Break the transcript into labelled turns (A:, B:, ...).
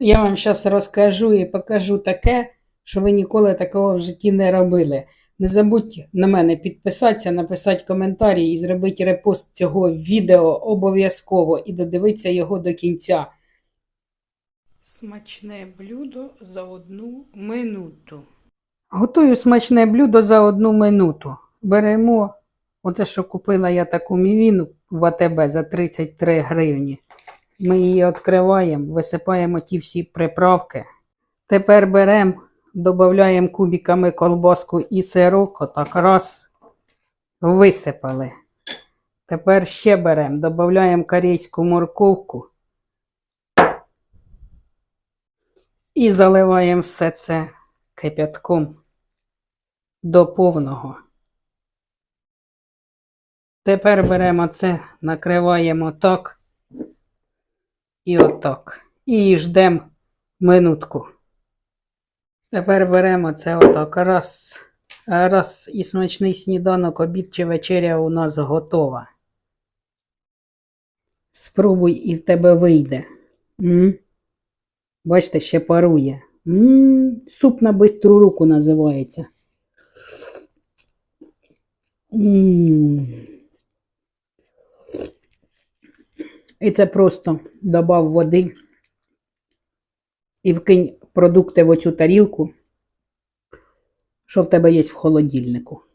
A: Я вам зараз розкажу і покажу таке, що ви ніколи такого в житті не робили. Не забудь на мене підписатися, написати коментарі і зробити репост цього відео обов'язково і додивитися його до кінця. Смачне блюдо за одну минуту. Готую смачне блюдо за одну минуту. Беремо оце, що купила я таку мівіну в АТБ за 33 гривні. Ми її відкриваємо, висипаємо ті всі приправки. Тепер беремо, додаємо кубиками колбаску і сирок, отак раз, висипали. Тепер ще беремо, додаємо корейську морковку і заливаємо все це кипятком до повного. Тепер беремо це, накриваємо так і отак. І ждемо минутку. Тепер беремо це отак. Раз, раз і смачний сніданок, обід чи вечеря у нас готова. Спробуй і в тебе вийде. М? Бачите, ще парує. М, Суп на бистру руку називається. М. І це просто добав води і вкинь продукти в оцю тарілку, що в тебе є в холодильнику.